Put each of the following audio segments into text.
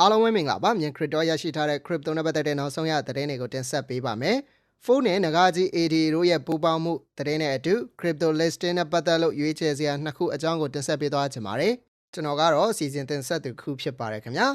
အားလုံးပဲမင်္ဂလာပါမြန် crypto ရရှိထားတဲ့ crypto နဲ့ပတ်သက်တဲ့နောက်ဆုံးရသတင်းတွေကိုတင်ဆက်ပေးပါမယ်ဖုန်းနဲ့ငကားကြီး AD တို့ရဲ့ပူးပေါင်းမှုသတင်းနဲ့အတူ crypto listing နဲ့ပတ်သက်လို့ရွေးချယ်စရာနှစ်ခုအကြောင်းကိုတင်ဆက်ပေးသွားချင်ပါတယ်ကျွန်တော်ကတော့စီစဉ်တင်ဆက်သူခုဖြစ်ပါတယ်ခင်ဗျာ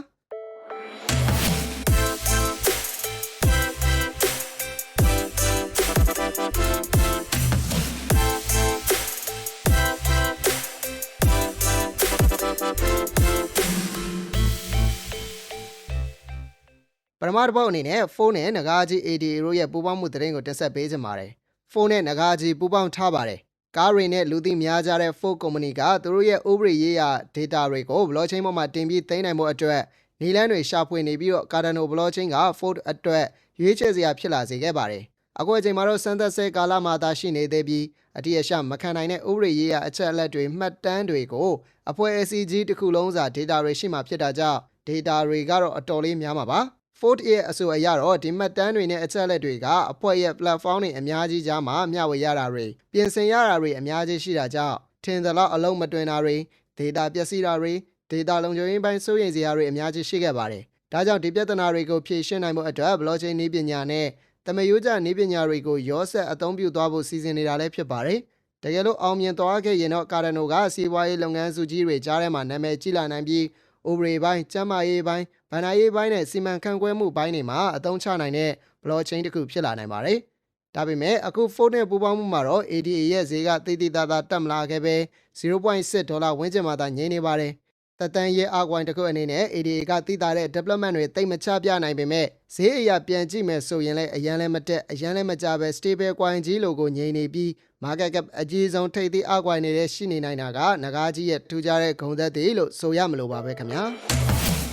ပထမတစ်ပုတ်အနေနဲ့ဖုန်းနဲ့ငကားကြီး AD တို့ရဲ့ပူးပေါင်းမှုသတင်းကိုတင်ဆက်ပေးချင်ပါတယ်။ဖုန်းနဲ့ငကားကြီးပူးပေါင်းထားပါတယ်။ကားတွေနဲ့လူသိများကြတဲ့ Ford Company ကသူတို့ရဲ့ဥပဒေရေးရာ data တွေကို blockchain ပေါ်မှာတင်ပြီးသိမ်းနိုင်မှုအတွက်နီလန်းတွေရှာဖွေနေပြီးတော့ Cardano blockchain က Ford အတွက်ရွေးချယ်စရာဖြစ်လာစေခဲ့ပါတယ်။အခုအချိန်မှာတော့စမ်းသပ်ဆဲကာလမှာသာရှိနေသေးပြီးအတိအကျမခံနိုင်တဲ့ဥပဒေရေးရာအချက်အလက်တွေမှတ်တမ်းတွေကိုအဖွဲ့ SCG တစ်ခုလုံးစာ data တွေရှိမှဖြစ်တာကြောင့် data တွေကတော့အတော်လေးများမှာပါ။ Ford ရဲ့အဆိုအရတော့ဒီမှတ်တမ်းတွေနဲ့အချက်အလက်တွေကအဖွဲ့ရဲ့ platform တွေအများကြီးကြားမှာမျှဝေရတာတွေပြင်ဆင်ရတာတွေအများကြီးရှိတာကြောင့်ထင်သလောက်အလုံးမတွင်တာတွေ data ပျက်စီးတာတွေ data လုံခြုံရေးပိုင်းစိုးရိမ်စရာတွေအများကြီးရှိခဲ့ပါတယ်။ဒါကြောင့်ဒီပြဿနာတွေကိုဖြေရှင်းနိုင်ဖို့အတွက် blockchain နည်းပညာနဲ့တမယိုးကျနည်းပညာတွေကိုရောစက်အသုံးပြုသွားဖို့စီစဉ်နေတာလည်းဖြစ်ပါတယ်။တကယ်လို့အောင်မြင်သွားခဲ့ရင်တော့ Cardano ကစီးပွားရေးလုပ်ငန်းစုကြီးတွေကြားထဲမှာနာမည်ကြီးလာနိုင်ပြီး ဥပဒေပိုင်းကျန်းမာရေးပိုင်းဗဏ္ဍာရေးပိုင်းနဲ့စီမံခန့်ခွဲမှုပိုင်းတွေမှာအသုံးချနိုင်တဲ့ blockchain တစ်ခုဖြစ်လာနိုင်ပါတယ်။ဒါပေမဲ့အခု Ford နဲ့ပူးပေါင်းမှုမှာတော့ ADA ရဲ့ဈေးကတိတိတသားတက်မလာခဲ့ပဲ0.6ဒေါ်လာဝန်းကျင်မှာသာငြိမ်နေပါတယ်။ တက်တန်းရဲ့အကွိုင်းတစ်ခုအနေနဲ့ ADA ကတိတာတဲ့ development တွေတိတ်မချပြနိုင်ပေမဲ့ဈေးအရာပြန်ကြည့်မယ်ဆိုရင်လည်းအရန်လည်းမတက်အရန်လည်းမကြပဲ stable coin ကြီးလိုကိုငြိမ်နေပြီး market cap အကြီးဆုံးထိပ်သီးအကွိုင်းနေတဲ့ရှိနေနိုင်တာကငကားကြီးရဲ့ထူးခြားတဲ့ဂုဏ်သက်တည်းလို့ဆိုရမလို့ပါပဲခင်ဗျာ။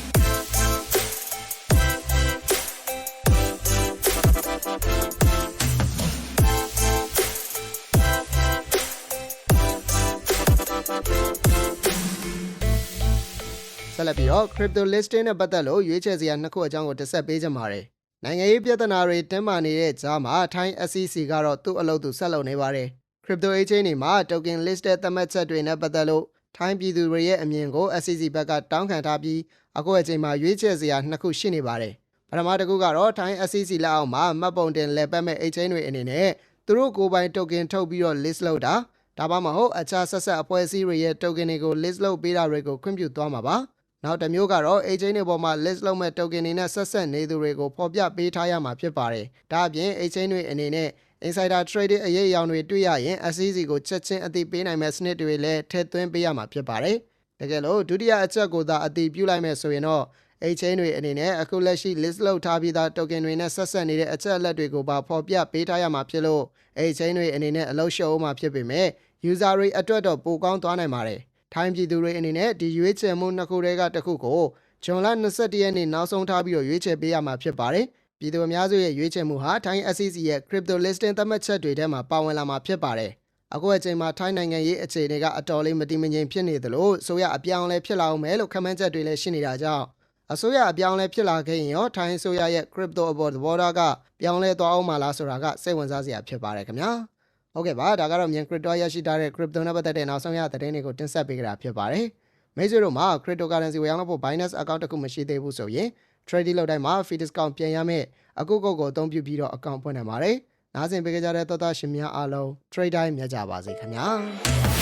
ဆက်လက်ပြီးတော့ crypto listing နဲ့ပတ်သက်လို့ရွေးချယ်စရာနှစ်ခုအကြောင်းကိုတင်ဆက်ပေးကြပါမယ်။နိုင်ငံရေးပြဿနာတွေတင်းမာနေတဲ့ကြားမှာထိုင်း SEC ကတော့သူ့အလုပ်သူဆက်လုပ်နေပါတယ်။ crypto exchange တွေမှာ token list တဲ့သတ်မှတ်ချက်တွေနဲ့ပတ်သက်လို့ထိုင်းပြည်သူတွေရဲ့အမြင်ကို SEC ဘက်ကတောင်းခံထားပြီးအခုအချိန်မှာရွေးချယ်စရာနှစ်ခုရှိနေပါတယ်။ပထမတစ်ခုကတော့ထိုင်း SEC လက်အောက်မှာမှတ်ပုံတင်လည်ပတ်မဲ့ exchange တွေအနေနဲ့သူတို့ကိုယ်ပိုင် token ထုတ်ပြီးတော့ list လုပ်တာဒါမှမဟုတ်အခြားဆက်ဆက်အဖွဲ့အစည်းတွေရဲ့ token တွေကို list လုပ်ပေးတာတွေကိုခွင့်ပြုသွားမှာပါ။ နောက်တစ်မျိုးကတော့ exchange တွေပေါ်မှာ list လုပ်မဲ့ token တွေနဲ့ဆက်ဆက်နေသူတွေကိုဖော်ပြပေးထားရမှာဖြစ်ပါတယ်။ဒါအပြင် exchange တွေအနေနဲ့ insider trading အရေးအယောင်တွေတွေ့ရရင် SEC ကိုချက်ချင်းအသိပေးနိုင်မဲ့စနစ်တွေလည်းထည့်သွင်းပေးရမှာဖြစ်ပါတယ်။တကယ်လို့ဒုတိယအချက်ကိုသာအသိပြုလိုက်မဲ့ဆိုရင်တော့ exchange တွေအနေနဲ့အခုလက်ရှိ list လုပ်ထားပြီးသား token တွေနဲ့ဆက်ဆက်နေတဲ့အချက်အလက်တွေကိုပါဖော်ပြပေးထားရမှာဖြစ်လို့ exchange တွေအနေနဲ့အလုပ်ရှုပ်အောင်မှာဖြစ်ပေမဲ့ user တွေအတွက်တော့ပိုကောင်းသွားနိုင်ပါတယ်။ ထိုင်းပြည်သူတွေအနေနဲ့ဒီရွေးချယ်မှုနှစ်ခုတည်းကတစ်ခုကိုဂျွန်လ22ရက်နေ့နောက်ဆုံးထားပြီးတော့ရွေးချယ်ပေးရမှာဖြစ်ပါတယ်။ပြည်သူအများစုရဲ့ရွေးချယ်မှုဟာထိုင်း SEC ရဲ့ crypto listing သတ်မှတ်ချက်တွေထဲမှာပါဝင်လာမှာဖြစ်ပါတယ်။အခုအချိန်မှာထိုင်းနိုင်ငံရေးအခြေအနေကအတော်လေးမတည်မငြိမ်ဖြစ်နေသလိုဆိုရအပြောင်းလဲဖြစ်လာအောင်မယ်လို့ခန့်မှန်းချက်တွေလည်းရှိနေတာကြောင့်အစိုးရအပြောင်းလဲဖြစ်လာခဲ့ရင်ရောထိုင်းအစိုးရရဲ့ crypto အပေါ်သဘောထားကပြောင်းလဲသွားအောင်မလားဆိုတာကစိတ်ဝင်စားစရာဖြစ်ပါတယ်ခင်ဗျာ။ ဟုတ်ကဲ့ပါဒါကတော့မြန် crypto ရရှိထားတဲ့ crypto နဲ့ပတ်သက်တဲ့နောက်ဆုံးရသတင်းတွေကိုတင်ဆက်ပေးကြတာဖြစ်ပါတယ်။မိတ်ဆွေတို့မှာ cryptocurrency ဝယ်ရောက်ဖို့ Binance account တစ်ခုမရှိသေးဘူးဆိုရင် trading လုပ်တိုင်းမှာ fee discount ပြန်ရမယ်အခုကုတ်ကိုအသုံးပြုပြီးတော့ account ဖွင့်နိုင်ပါတယ်။နားဆင်ပေးကြတဲ့သောသားရှင်များအားလုံး trade time မြတ်ကြပါစေခင်ဗျာ။